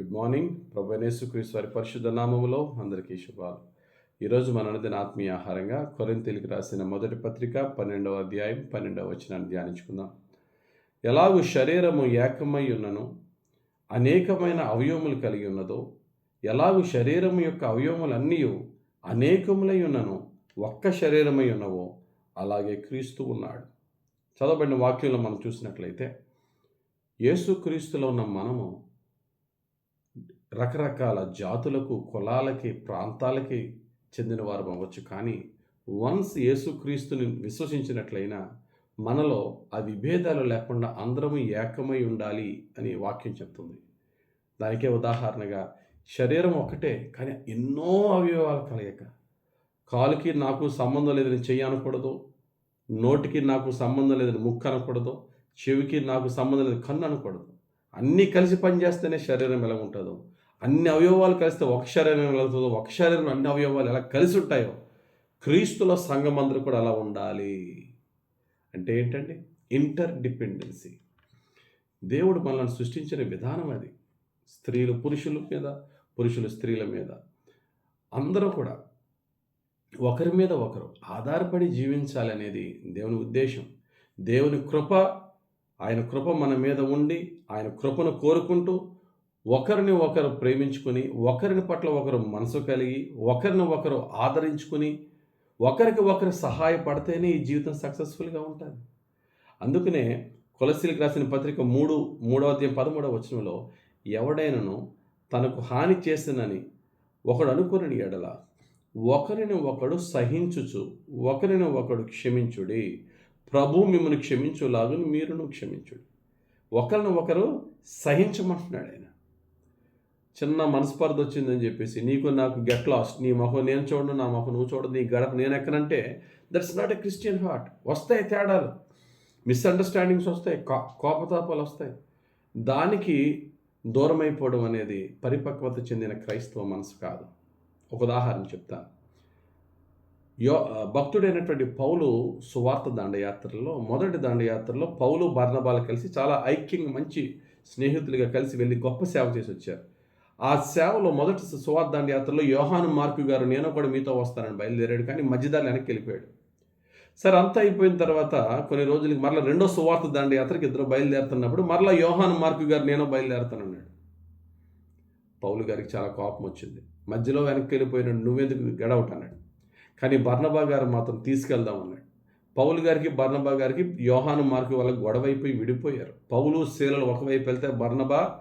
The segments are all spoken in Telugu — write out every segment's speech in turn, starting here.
గుడ్ మార్నింగ్ ప్రభనేసు క్రీస్తు వారి పరిశుద్ధ నామములో అందరికీ శుభాలు. ఈరోజు మన అనుదిన ఆత్మీయ ఆహారంగా కొరింతీలకు రాసిన మొదటి పత్రిక పన్నెండవ అధ్యాయం పన్నెండవ వచనాన్ని ధ్యానించుకుందాం. ఎలాగూ శరీరము ఏకమై ఉన్నను అనేకమైన అవయవములు కలిగి ఉన్నదో ఎలాగూ శరీరము యొక్క అవయవములన్నీ అనేకములై ఉన్నను ఒక్క శరీరమై ఉన్నవో అలాగే క్రీస్తు ఉన్నాడు. చదవబడిన వాక్యంలో మనం చూసినట్లయితే యేసుక్రీస్తులో ఉన్న మనము రకరకాల జాతులకు కులాలకి ప్రాంతాలకి చెందిన వారు అవ్వచ్చు. కానీ వన్స్ యేసుక్రీస్తుని విశ్వసించినట్లయినా మనలో ఆ విభేదాలు లేకుండా అందరము ఏకమై ఉండాలి అని వాక్యం చెప్తుంది. దానికే ఉదాహరణగా శరీరం ఒకటే కానీ ఎన్నో అవయవాలు కలయిక కాలుకి నాకు సంబంధం లేదని చెయ్యి అనకూడదు నోటికి నాకు సంబంధం లేదని ముక్కు అనకూడదు చెవికి నాకు సంబంధం లేదు కన్ను అనకూడదు. అన్నీ కలిసి పనిచేస్తేనే శరీరం ఎలా ఉంటుందో. అన్ని అవయవాలు కలిస్తే ఒక శరీరం ఎలా అవుతుందో ఒక శరీరం అన్ని అవయవాలు ఎలా కలిసి ఉంటాయో క్రీస్తుల సంఘం అందరూ కూడా అలా ఉండాలి. అంటే ఏంటండి? ఇంటర్ డిపెండెన్సీ దేవుడు మనల్ని సృష్టించిన విధానం అది. స్త్రీలు పురుషుల మీద పురుషులు స్త్రీల మీద. అందరూ కూడా ఒకరి మీద ఒకరు ఆధారపడి జీవించాలి అనేది దేవుని ఉద్దేశం. దేవుని కృప ఆయన కృప మన మీద ఉండి ఆయన కృపను కోరుకుంటూ ఒకరిని ఒకరు ప్రేమించుకుని ఒకరిని పట్ల ఒకరు మనసు కలిగి ఒకరిని ఒకరు ఆదరించుకుని ఒకరికి ఒకరు సహాయపడితేనే ఈ జీవితం సక్సెస్ఫుల్గా ఉంటుంది. అందుకనే కొలసీలకు రాసిన పత్రిక మూడు మూడవ అధ్యాయం పదమూడవ వచనంలో ఎవడైనను తనకు హాని చేసినని ఒకడు అనుకుని ఎడల ఒకరిని ఒకడు సహించుచు ఒకరిని ఒకడు క్షమించుడి. ప్రభు మిమ్మల్ని క్షమించులాగును మీరును క్షమించుడి. ఒకరిని ఒకరు సహించమంటున్నాడు ఆయన. చిన్న మనస్పర్ధ వచ్చిందని చెప్పేసి నీకు నాకు గెట్ లాస్ట్ నీ మొహం నేను చూడను నా మొహం నువ్వు చూడదు నీ గడప నేను ఎక్కనంటే that's not a Christian heart వస్తాయి తేడాలు. మిస్అండర్స్టాండింగ్స్ వస్తాయి కో- కోపతాపాలు వస్తాయి. దానికి దూరమైపోవడం అనేది పరిపక్వత చెందిన క్రైస్తవ మనసు కాదు. ఒక ఉదాహరణ చెప్తాను యో భక్తుడైనటువంటి పౌలు సువార్త దండయాత్రలో మొదటి దండయాత్రలో పౌలు బర్ణబాలు కలిసి చాలా ఐక్యంగా మంచి స్నేహితులుగా కలిసి వెళ్ళి గొప్ప సేవ చేసి వచ్చారు ఆ సేవలో మొదటి సువార్త యాత్రలో యోహాను మార్కు గారు నేను కూడా మీతో వస్తానని బయలుదేరాడు కానీ మధ్యదారి వెనక్కి వెళ్ళిపోయాడు సరే అంతా అయిపోయిన తర్వాత కొన్ని రోజులకి మరలా రెండో సువార్త దండయాత్రకి ఇద్దరు బయలుదేరుతున్నప్పుడు మరలా యోహాను మార్కు గారు నేను బయలుదేరుతానన్నాడు. పౌలు గారికి చాలా కోపం వచ్చింది. మధ్యలో వెనక్కి వెళ్ళిపోయినాడు నువ్వెందుకు గడవట్ అన్నాడు. కానీ బర్ణబా గారు మాత్రం తీసుకెళ్దాం అన్నాడు. పౌలు గారికి బర్ణబా గారికి యోహాను మార్కు వల్ల గొడవైపోయి విడిపోయారు. పౌలు శీలలు ఒకవైపు వెళ్తే బర్ణబా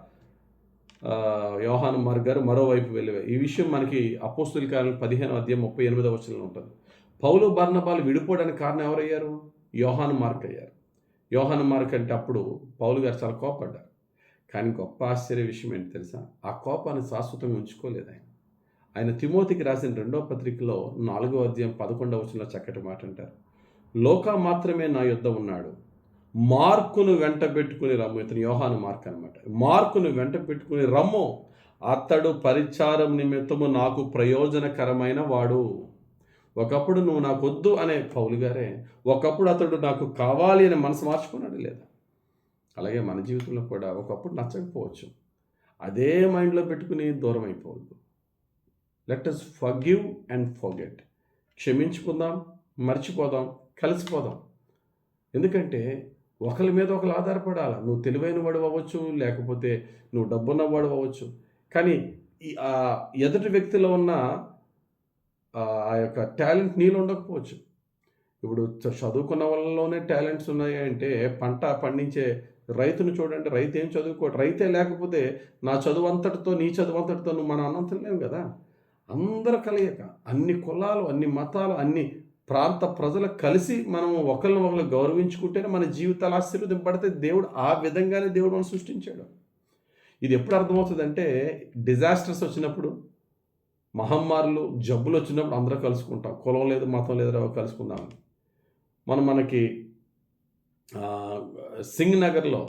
యోహాను మార్గారు మరోవైపు వెళ్ళిపోయారు ఈ విషయం మనకి అపోస్తుల కాలం పదిహేను అధ్యాయం ముప్పై ఎనిమిదో వచనంలో ఉంటుంది. పౌలు బర్ణబాలు విడిపోవడానికి కారణం ఎవరయ్యారు? యోహాను మార్క్ అయ్యారు. యోహాను మార్క్ అంటే అప్పుడు పౌలు గారు చాలా కోపడ్డారు కానీ గొప్ప ఆశ్చర్య విషయం ఏంటి తెలుసా? ఆ కోపాన్ని శాశ్వతంగా ఉంచుకోలేదు ఆయన. ఆయన తిమోతికి రాసిన రెండో పత్రికలో నాలుగో అధ్యాయం పదకొండవ వచనంలో చక్కటి మాట అంటారు. లోక మాత్రమే నా యుద్ధం ఉన్నాడు. మార్కును వెంట పెట్టుకుని రమ్ము. ఇతను యోహాను మార్క్ అనమాట మార్కును వెంట పెట్టుకుని రమ్ము. అతడు పరిచారం నిమిత్తము నాకు ప్రయోజనకరమైన వాడు. ఒకప్పుడు నువ్వు నాకు వద్దు అనే పౌలు గారే. ఒకప్పుడు అతడు నాకు కావాలి అని మనసు మార్చుకున్నాడు లేదా? అలాగే మన జీవితంలో కూడా ఒకప్పుడు నచ్చకపోవచ్చు. అదే మైండ్లో పెట్టుకుని దూరం అయిపోవద్దు. Let us forgive and forget క్షమించుకుందాం మర్చిపోదాం కలిసిపోదాం. ఎందుకంటే ఒకరి మీద ఒకరు ఆధారపడాలి? నువ్వు తెలివైన వాడు అవ్వచ్చు లేకపోతే నువ్వు డబ్బున్న వాడు అవ్వచ్చు. కానీ ఈ ఆ ఎదుటి వ్యక్తిలో ఉన్న ఆ యొక్క టాలెంట్ నీళ్ళు ఉండకపోవచ్చు. ఇప్పుడు చదువుకున్న వాళ్ళలోనే టాలెంట్స్ ఉన్నాయి అంటే పంట పండించే రైతును చూడండి రైతు ఏం చదువుకోడు. రైతే లేకపోతే నా చదువు అంతటితో నీ చదువు అంతటితో నువ్వు మన అన్నంతం కదా? అందరు కలయిక అన్ని కులాలు అన్ని మతాలు అన్ని ప్రాంత ప్రజలు కలిసి మనం ఒకరిని ఒకరు గౌరవించుకుంటేనే మన జీవితాలు ఆశీర్వదింపడితే దేవుడు ఆ విధంగానే దేవుడు మనం సృష్టించాడు. ఇది ఎప్పుడు అర్థమవుతుందంటే డిజాస్టర్స్ వచ్చినప్పుడు మహమ్మారులు జబ్బులు వచ్చినప్పుడు అందరూ కలుసుకుంటాం. కులం లేదు మతం లేదు రా, మనం మనకి సింగ్ నగర్లో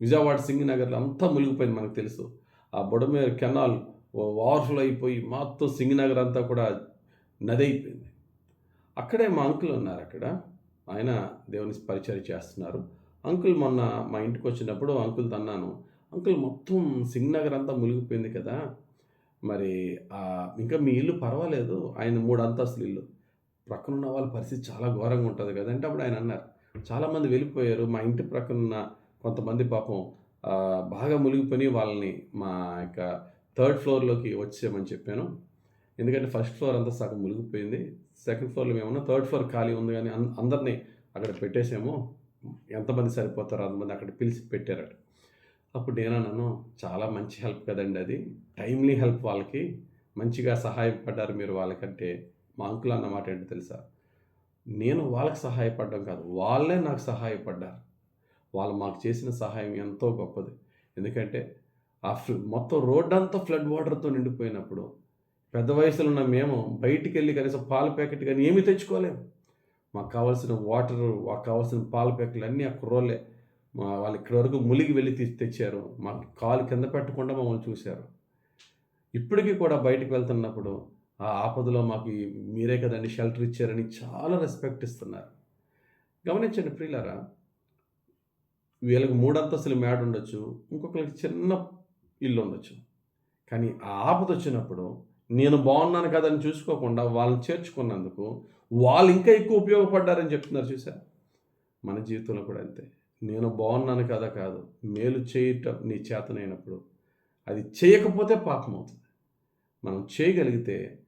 విజయవాడ సింగ్ నగర్లో అంతా మునిగిపోయింది మనకు తెలుసు. ఆ బుడమేరు కెనాల్ వార్ఫుల్ అయిపోయి మొత్తం సింగ్ నగర్ అంతా కూడా నది అయిపోయింది. అక్కడే మా అంకుల్ ఉన్నారు అక్కడ. ఆయన దేవుని పరిచయం చేస్తున్నారు. అంకుల్ మొన్న మా ఇంటికి వచ్చినప్పుడు అంకుల్ తన్నాను. అంకుల్ మొత్తం సింగ్ నగర్ అంతా మునిగిపోయింది కదా. మరి ఇంకా మీ ఇల్లు పర్వాలేదు. ఆయన మూడు అంతస్తులు ఇల్లు. ప్రక్కన ఉన్న వాళ్ళ పరిస్థితి చాలా ఘోరంగా ఉంటుంది కదా అంటే అప్పుడు ఆయన అన్నారు. చాలామంది వెళ్ళిపోయారు. మా ఇంటి ప్రక్కన ఉన్న కొంతమంది పాపం బాగా మునిగిపోయి వాళ్ళని మా యొక్క థర్డ్ ఫ్లోర్లోకి వచ్చేయమని చెప్పాను. ఎందుకంటే ఫస్ట్ ఫ్లోర్ అంతా సగం మునిగిపోయింది. సెకండ్ ఫ్లోర్లో మేమన్నా థర్డ్ ఫ్లోర్ ఖాళీ ఉంది కానీ అన్- అందరినీ అక్కడ పెట్టేసాము. ఎంతమంది సరిపోతారో అంతమంది అక్కడ పిలిచి పెట్టారట. అప్పుడు నేను అన్నాను చాలా మంచి హెల్ప్ కదండి అది. టైమ్లీ హెల్ప్ వాళ్ళకి మంచిగా సహాయపడ్డారు మీరు వాళ్ళకంటే. మా అంకుల్ అన్నమాట ఏంటి తెలుసా? నేను వాళ్ళకి సహాయపడడం కాదు వాళ్ళే నాకు సహాయపడ్డారు. వాళ్ళు మాకు చేసిన సహాయం ఎంతో గొప్పది. ఎందుకంటే ఆ ఫ్ల మొత్తం రోడ్డంతా ఫ్లడ్ వాటర్తో నిండిపోయినప్పుడు పెద్ద వయసులో ఉన్న మేము బయటికి వెళ్ళి కనీసం పాల ప్యాకెట్ కానీ ఏమీ తెచ్చుకోలేము మాకు కావాల్సిన వాటర్ మాకు కావాల్సిన పాల ప్యాకెట్లు అన్నీ ఆ కుర్రోళ్ళే. మా వాళ్ళు ఇక్కడి వరకు ములిగి వెళ్ళి తీసి తెచ్చారు. మాకు కాలు కింద పెట్టకుండా మమ్మల్ని చూశారు. ఇప్పటికీ కూడా బయటికి వెళ్తున్నప్పుడు ఆ ఆపదలో మాకు మీరే కదండి షెల్టర్ ఇచ్చారని చాలా రెస్పెక్ట్ ఇస్తున్నారు. గమనించండి ప్రియులారా వీళ్ళకి మూడంతస్తులు మేడ ఉండొచ్చు ఇంకొకరికి చిన్న ఇల్లు ఉండొచ్చు కానీ ఆ ఆపద వచ్చినప్పుడు నేను బాగున్నాను కదని చూసుకోకుండా వాళ్ళని చేర్చుకున్నందుకు వాళ్ళు ఇంకా ఎక్కువ ఉపయోగపడ్డారని చెప్తున్నారు చూసా? మన జీవితంలో కూడా అంతే. నేను బాగున్నాను కదా కాదు మేలు చేయటం నీ చేతనైనప్పుడు అది చేయకపోతే పాపం అవుతుంది. మనం చేయగలిగితే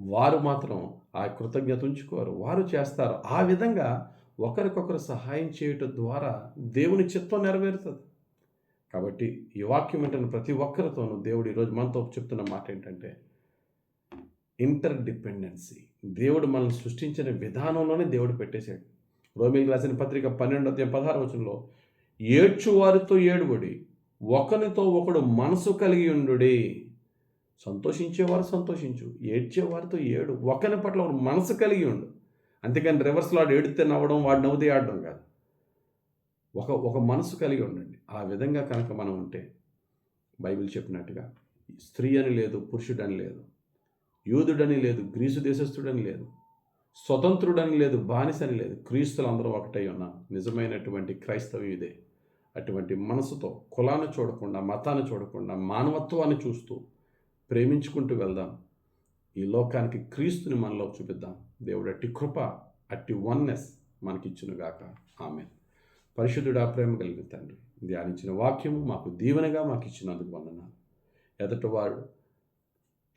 వారు మాత్రం ఆ కృతజ్ఞత ఉంచుకోరు వారు చేస్తారు. ఆ విధంగా ఒకరికొకరు సహాయం చేయటం ద్వారా దేవుని చిత్తం నెరవేరుతుంది. కాబట్టి ఈ వాక్యం ఏంటంటే ప్రతి ఒక్కరితోనూ దేవుడు ఈరోజు మనతో చెప్తున్న మాట ఏంటంటే ఇంటర్ డిపెండెన్సీ దేవుడు మనల్ని సృష్టించిన విధానంలోనే దేవుడు పెట్టేశాడు. రోమిల్ రాసిన పత్రిక పన్నెండు అధ్యాయం పదహారు వచనంలో ఏడ్చువారితో ఏడుబడి ఒకరితో ఒకడు మనసు కలిగి ఉండుడి. సంతోషించేవారు సంతోషించు ఏడ్చేవారితో ఏడు ఒకరి పట్ల ఒక మనసు కలిగి ఉండు. అంతేకాని రివర్స్లో ఆడు ఏడితే నవ్వడం వాడు నవ్వుతే ఆడడం కాదు. ఒక ఒక మనసు కలిగి ఉండండి. ఆ విధంగా కనుక మనం ఉంటే బైబిల్ చెప్పినట్టుగా స్త్రీ అని లేదు పురుషుడు అని లేదు. యూదుడని లేదు గ్రీసు దేశస్థుడని లేదు స్వతంత్రుడని లేదు బానిసని లేదు. క్రీస్తులు అందరూ ఒకటై ఉన్నాం నిజమైనటువంటి క్రైస్తవం ఇదే. అటువంటి మనసుతో కులాన్ని చూడకుండా మతాన్ని చూడకుండా మానవత్వాన్ని చూస్తూ ప్రేమించుకుంటూ వెళ్దాం. ఈ లోకానికి క్రీస్తుని మనలో చూపిద్దాం. దేవుడు అట్టి కృప అట్టి వన్నెస్ మనకిచ్చునుగాక. ఆమె పరిశుద్ధుడా ప్రేమ కలిగిన తండ్రి ధ్యానించిన వాక్యము మాకు దీవెనగా మాకు ఇచ్చినందుకు వందనాలు. ఎదటివాడు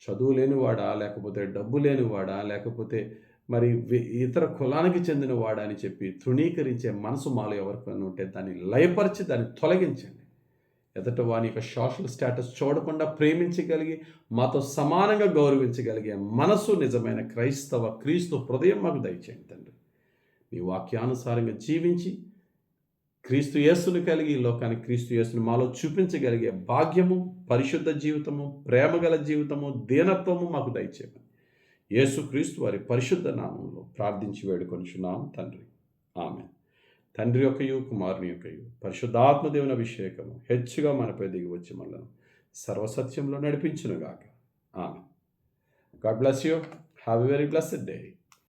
చదువు లేనివాడా లేకపోతే డబ్బు లేనివాడా లేకపోతే మరి ఇతర కులానికి చెందినవాడా అని చెప్పి తృణీకరించే మనసు మాలో ఎవరికైనా ఉంటే దాన్ని లయపరిచి దాన్ని తొలగించండి. ఎదట వాని యొక్క సోషల్ స్టేటస్ చూడకుండా ప్రేమించగలిగి మాతో సమానంగా గౌరవించగలిగే మనసు నిజమైన క్రైస్తవ క్రీస్తు హృదయం మాకు దయచేయండి తండ్రి. నీ వాక్యానుసారంగా జీవించి క్రీస్తు యేసును కలిగి ఈ లోకానికి క్రీస్తు యేసును మాలో చూపించగలిగే భాగ్యము పరిశుద్ధ జీవితము ప్రేమగల జీవితము దీనత్వము మాకు దయచేయమని. యేసు క్రీస్తు వారి పరిశుద్ధ నామంలో ప్రార్థించి వేడుకొనిచున్నాం తండ్రి. ఆమె తండ్రి యొక్కయు కుమారుని యొక్కయు పరిశుద్ధాత్మ దేవుని అభిషేకము హెచ్చుగా మనపై దిగి వచ్చి మనలను సర్వసత్యంలో నడిపించునుగాక. ఆమె God bless you. Have a very blessed day.